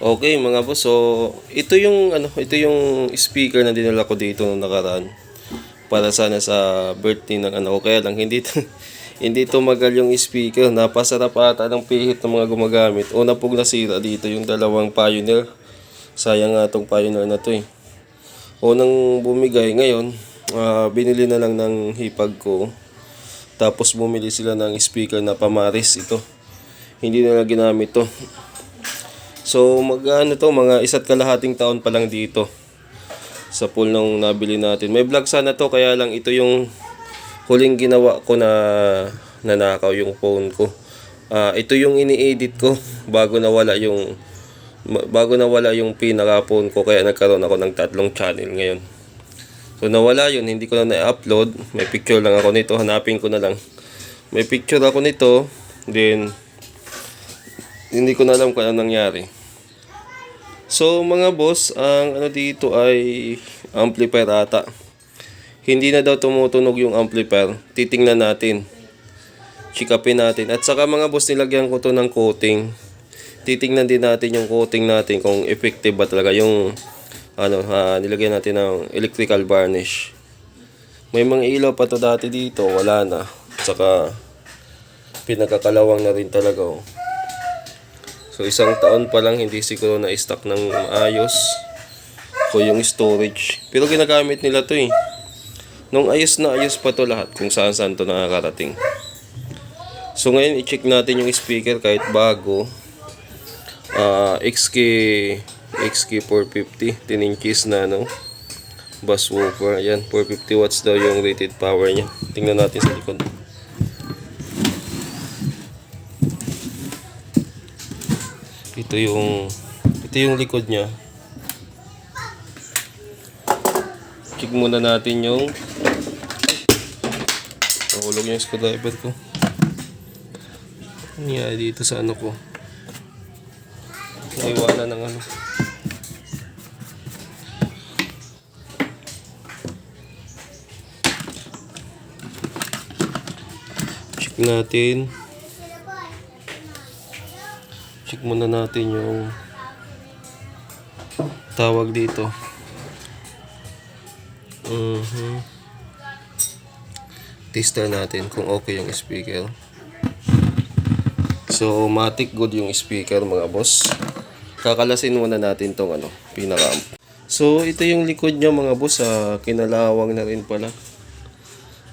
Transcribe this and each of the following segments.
Okay mga boss, so ito yung ano, ito yung speaker na dinala ko dito nung nakaraan. Para sana sa birthday ng ano ko kaya lang hindi hindi tumagal yung speaker. Napasarap ata ng pihit ng mga gumagamit. Una pong nasira dito yung dalawang Pioneer. Sayang nga tong Pioneer na to eh. Unang bumigay ngayon, ah, binili na lang ng hipag ko. Tapos bumili sila ng speaker na pamaris ito. Hindi na ginamit to. So mag ano to, mga isa't kalahating taon pa lang dito sa pool nung nabili natin. May vlog sana to kaya lang ito yung huling ginawa ko na nanakaw yung phone ko. Ah, ito yung ini-edit ko bago nawala yung bago nawala yung pinaka phone ko kaya nagkaroon ako ng tatlong channel ngayon. So nawala yun, hindi ko na na-upload. May picture lang ako nito, hanapin ko na lang. May picture ako nito, then hindi ko na alam kung ano nangyari. So mga boss, ang ano dito ay amplifier ata. Hindi na daw tumutunog yung amplifier. Titingnan natin. Chikapin natin. At saka mga boss, nilagyan ko to ng coating. Titingnan din natin yung coating natin kung effective ba talaga yung ano, ah, nilagyan natin ng electrical varnish. May mga ilaw pa to dati dito, wala na. At saka pinagkakalawang na rin talaga oh. So isang taon pa lang hindi siguro na stock ng maayos ko yung storage. Pero ginagamit nila to eh. Nung ayos na ayos pa to lahat kung saan saan to nakakarating. So ngayon i-check natin yung speaker kahit bago. Ah, XK XK 450 10 inches na no. Bass woofer. Ayan, 450 watts daw yung rated power niya. Tingnan natin sa likod. Ito yung ito yung likod niya. Check muna natin yung Nahulog yung screwdriver ko. Ano nga dito sa ano ko? Naiwala ng ano. Check natin. Check muna natin yung tawag dito. Mhm. Tester natin kung okay yung speaker. So, matic good yung speaker mga boss. Kakalasin muna natin tong ano, pinaka So, ito yung likod niya mga boss. Ah, kinalawang na rin pala.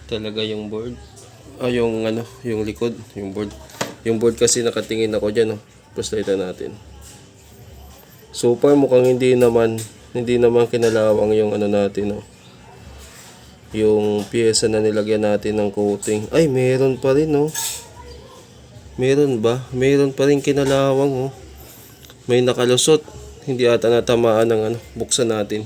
Talaga yung board. Ah, yung ano, yung likod, yung board. Yung board kasi nakatingin ako dyan, oh. Proslita natin. So far mukhang hindi naman hindi naman kinalawang yung ano natin, oh. Yung pyesa na nilagyan natin ng coating. Ay, meron pa rin, oh. Meron ba? Meron pa rin kinalawang, oh. May nakalusot. Hindi ata natamaan ng ano, buksan natin.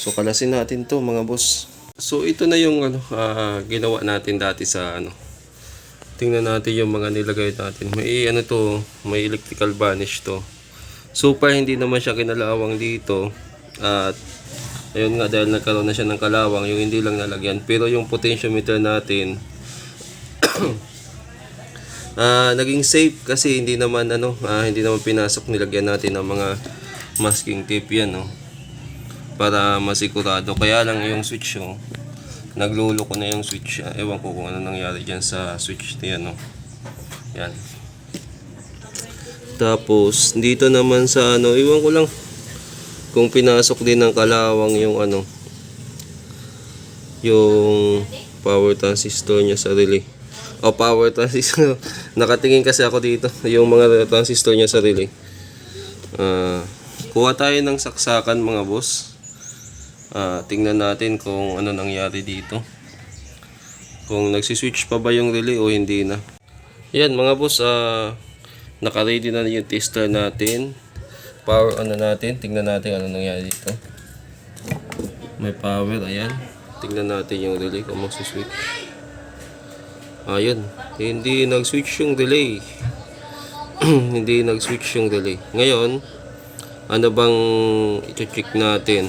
So kalasin natin to mga boss. So ito na yung ano, ah, ginawa natin dati sa ano. Tingnan natin yung mga nilagay natin. May ano to, may electrical varnish to. So far hindi naman siya kinalawang dito. At ayun nga dahil nagkaroon na siya ng kalawang, yung hindi lang nalagyan. Pero yung potentiometer natin ah naging safe kasi hindi naman ano, ah, hindi naman pinasok nilagyan natin ng mga masking tape yan, no. Para masigurado. Kaya lang yung switch, oh, naglulo ko na yung switch. Ah, Ewan ko kung ano nangyari dyan sa switch na yan, no. Yan. Tapos, dito naman sa ano, iwan ko lang kung pinasok din ng kalawang yung ano, yung power transistor niya sa relay. O power transistor. Nakatingin kasi ako dito yung mga transistor niya sa relay. Ah, kuha tayo ng saksakan mga boss. Ah, tingnan natin kung ano nangyari dito. Kung nagsiswitch pa ba yung relay o hindi na. Yan mga boss, ah naka-ready na yung tester natin. Power ano natin, tingnan natin ano nangyari dito. May power, ayan. Tingnan natin yung relay kung magsiswitch. Ayun, hindi nag-switch yung relay. hindi nag-switch yung relay. Ngayon, ano bang i-check natin?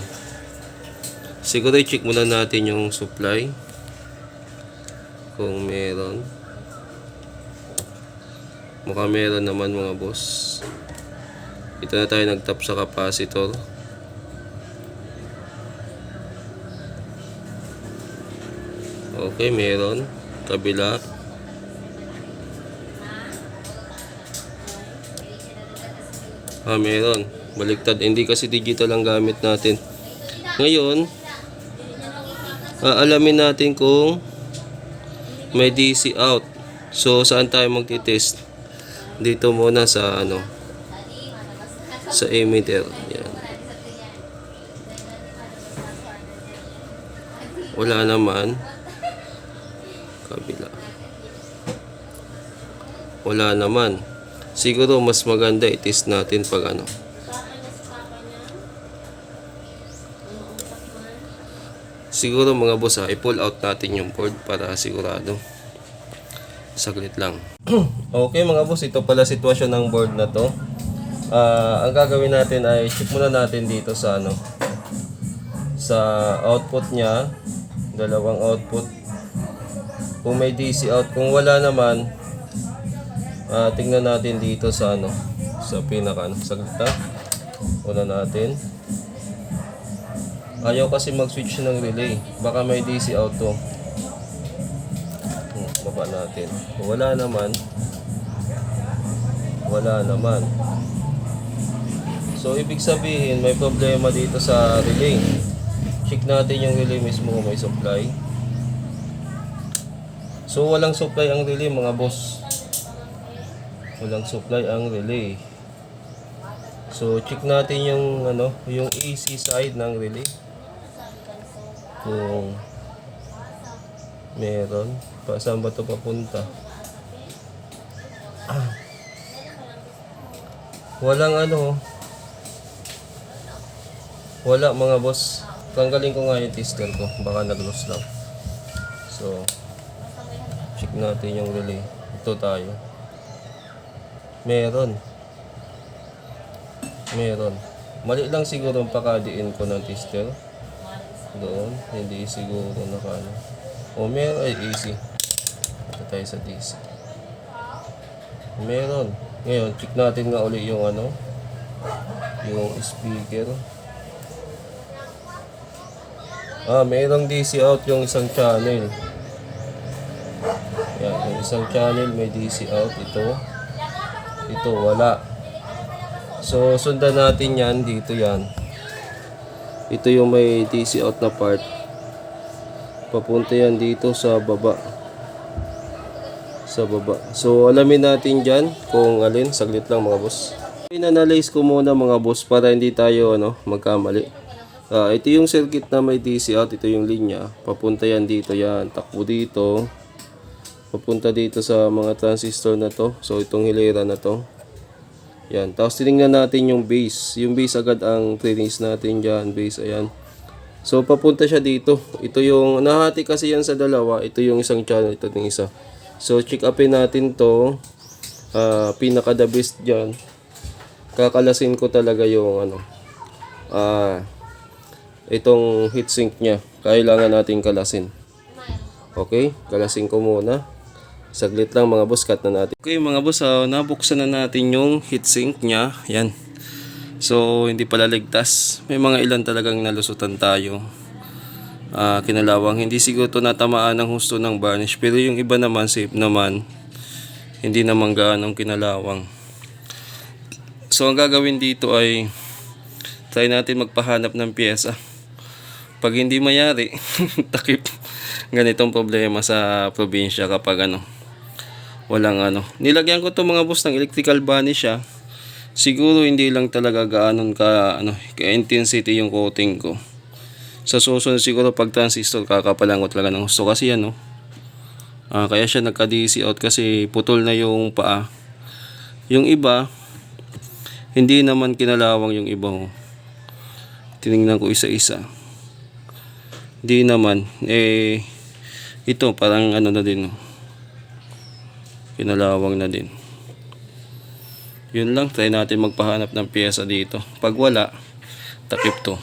Siguro i-check muna natin yung supply. Kung meron. Mukhang meron naman mga boss. Ito na tayo nag-tap sa capacitor. Okay, meron. Kabila. Ah, meron. Baliktad. Hindi kasi digital ang gamit natin. Ngayon, aalamin natin kung may DC out. So, saan tayo magti-test? Dito muna sa ano sa emitter. Yan. Wala naman. Kabila. Wala naman. Siguro mas maganda i-test natin pag ano. Siguro mga boss ha, i-pull out natin yung board para sigurado. Saglit lang. okay mga boss, ito pala sitwasyon ng board na to. Ah, ang gagawin natin ay check muna natin dito sa ano sa output niya, dalawang output. Kung may DC out, kung wala naman, ah tingnan natin dito sa ano sa pinaka ano, saglit ha. Una natin. Ayaw kasi mag-switch ng relay. Baka may DC out to. Hmm, baba natin. Wala naman, wala naman. So, ibig sabihin, may problema dito sa relay. Check natin yung relay mismo kung may supply. So, walang supply ang relay mga boss. Walang supply ang relay. So, check natin yung ano, yung AC side ng relay. Kung meron. Pa, saan ba ito papunta? Ah. Walang ano. Wala mga boss. Tanggalin ko nga yung tester ko. Baka nag-loss lang. So, check natin yung relay. Ito tayo. Meron. Meron. Mali lang siguro ang pakadiin ko ng tester. Doon. Hindi siguro nakano. O meron. Ay, easy. Ito tayo sa DC. Meron. Ngayon, check natin nga uli yung ano. Yung speaker. Ah, mayroong DC out yung isang channel. Yan, yung isang channel may DC out. Ito. Ito, wala. So, sundan natin yan. Dito yan. Ito yung may DC out na part. Papunta yan dito sa baba. Sa baba. So, alamin natin dyan kung alin. Saglit lang mga boss. In-analyze ko muna mga boss para hindi tayo ano, magkamali. Ah, ito yung circuit na may DC out. Ito yung linya. Papunta yan dito yan. Takbo dito. Papunta dito sa mga transistor na to. So, itong hilera na to. Yan. Tapos, tinignan natin yung base. Yung base agad ang clearance natin dyan. Base, ayan. So, papunta siya dito. Ito yung, nahati kasi yan sa dalawa. Ito yung isang channel. Ito yung isa. So, check upin natin to. Ah, pinaka the best dyan. Kakalasin ko talaga yung ano. Ah, itong heatsink niya. Kailangan natin kalasin. Okay, kalasin ko muna. Saglit lang mga boss, cut na natin. Okay mga boss, ah, nabuksan na natin yung heatsink niya. Yan. So, hindi pala ligtas. May mga ilan talagang nalusutan tayo. Ah, kinalawang. Hindi siguro to natamaan ng husto ng varnish. Pero yung iba naman, safe naman. Hindi naman gaanong kinalawang. So, ang gagawin dito ay try natin magpahanap ng pyesa. Pag hindi mayari, takip ganitong problema sa probinsya kapag ano, walang ano. Nilagyan ko to mga boss ng electrical varnish siya. Siguro hindi lang talaga gaanon ka ano, ka intensity yung coating ko. Sa susunod siguro pag transistor kakapalan ko talaga ng gusto kasi ano. Ah, kaya siya nagka DC out kasi putol na yung paa. Yung iba hindi naman kinalawang yung iba. Oh. Tiningnan ko isa-isa. Di naman. Eh, ito parang ano na din. oh. Kinalawang na din. Yun lang. Try natin magpahanap ng pyesa dito. Pag wala, takip to.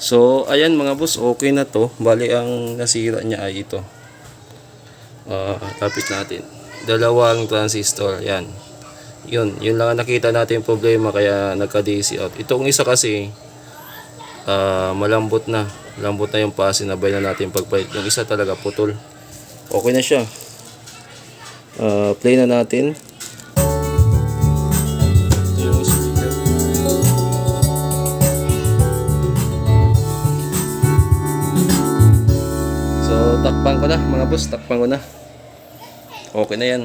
So, ayan mga boss, okay na to. Bali, ang nasira niya ay ito. Ah, tapit natin. Dalawang transistor, yan. Yun, yun lang ang nakita natin yung problema kaya nagka-DC out. Itong isa kasi, ah, malambot na. Malambot na yung pa, sinabay na natin pagpalit. Yung isa talaga putol. Okay na siya. Ah, play na natin. Takpan ko na mga boss, takpan ko na. Okay na yan.